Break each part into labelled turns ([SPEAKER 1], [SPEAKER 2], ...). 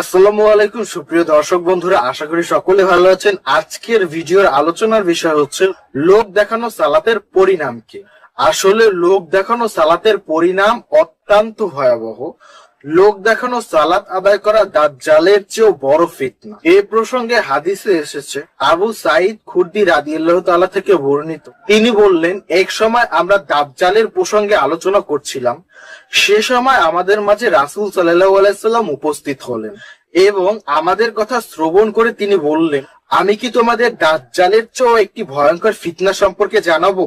[SPEAKER 1] আসসালামু আলাইকুম, সুপ্রিয় দর্শক বন্ধুরা, আশা করি সকলে ভালো আছেন। আজকের ভিডিওর আলোচনার বিষয় হচ্ছে লোক দেখানো সালাতের পরিণাম কি? আসলে লোক দেখানো সালাতের পরিণাম অত্যন্ত ভয়াবহ। লোক দেখানো সালাত আদায় করা দাজ্জালের চেয়েও বড় ফিতনা। এই প্রসঙ্গে হাদিসে এসেছে, আবু সাইদ খুদ্দি রাদিয়াল্লাহু তাআলা থেকে বর্ণিত। তিনি বললেন, এক সময় আমরা দাজ্জালের প্রসঙ্গে আলোচনা করছিলাম, সে সময় আমাদের মাঝে রাসূল সাল্লাল্লাহু আলাইহি সাল্লাম উপস্থিত হলেন এবং আমাদের কথা শ্রবণ করে তিনি বললেন, আমি কি তোমাদের দাজ্জালের চেয়েও একটি ভয়ঙ্কর ফিতনা সম্পর্কে জানাব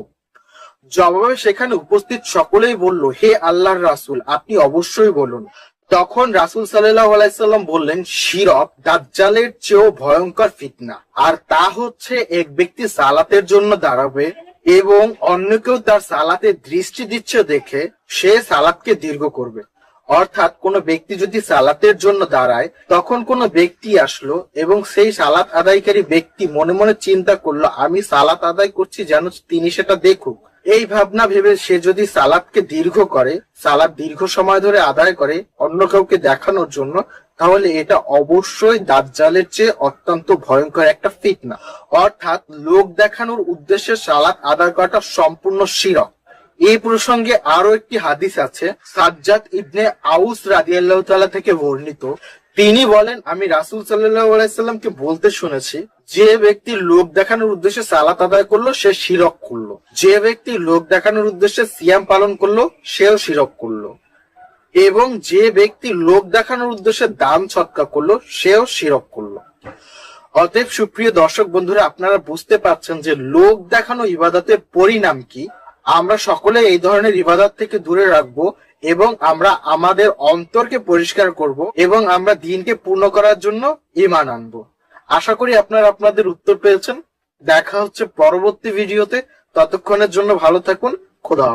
[SPEAKER 1] জবাবে সেখানে উপস্থিত সকলেই বলল, হে আল্লাহর রাসূল, আপনি অবশ্যই বলুন। তখন রাসূল সাল্লাম বললেন, শিরক দাজ্জালের চেয়েও ভয়ঙ্কর ফিতনা, আর তা হচ্ছে এক ব্যক্তি সালাতের জন্য দাঁড়াবে এবং অন্য কেউ তার সালাতে দৃষ্টি দিচ্ছে দেখে সে সালাতকে দীর্ঘ করবে। অর্থাৎ কোন ব্যক্তি যদি সালাতের জন্য দাঁড়ায়, তখন কোন ব্যক্তি আসলো এবং সেই সালাত আদায়কারী ব্যক্তি মনে মনে চিন্তা করল, আমি সালাত আদায় করছি যেন তিনি সেটা দেখুক। এই ভাবনা ভেবে সে যদি সালাদকে দীর্ঘ করে, সালাদ দীর্ঘ সময় ধরে আদায় করে অন্য কাউকে দেখানোর জন্য, তাহলে এটা অবশ্যই দাজ্জালের চেয়ে অত্যন্ত ভয়ঙ্কর একটা ফিটনা অর্থাৎ লোক দেখানোর উদ্দেশ্যে সালাদ আদায় করাটা সম্পূর্ণ শিরক। এই প্রসঙ্গে আরও একটি হাদিস আছে। সাজ্জাদ ইবনে আউস রাদিয়াল্লাহু তাআলা থেকে বর্ণিত। তিনি বলেন, আমি রাসূল সাল্লামকে বলতে শুনেছি, যে ব্যক্তি লোক দেখানোর উদ্দেশ্যে সালাত আদায় করল, সে শিরক করল। যে ব্যক্তি লোক দেখানোর উদ্দেশ্যে সিয়াম পালন করল, সেও শিরক করল। এবং যে ব্যক্তি লোক দেখানোর উদ্দেশ্যে দান সৎকা করল, সেও শিরক করল। অতএব সুপ্রিয় দর্শক বন্ধুরা, আপনারা বুঝতে পারছেন যে লোক দেখানো ইবাদতের পরিণাম কি? আমরা সকলে এই ধরনের ইবাদত থেকে দূরে রাখব এবং আমরা আমাদের অন্তরকে পরিষ্কার করব এবং আমরা দিনকে পূর্ণ করার জন্য ইমান আনব। আশা করি আপনার আপনাদের উত্তর পেয়েছেন। দেখা হচ্ছে পরবর্তী ভিডিওতে। ততক্ষণের জন্য ভালো থাকুন। খোদা।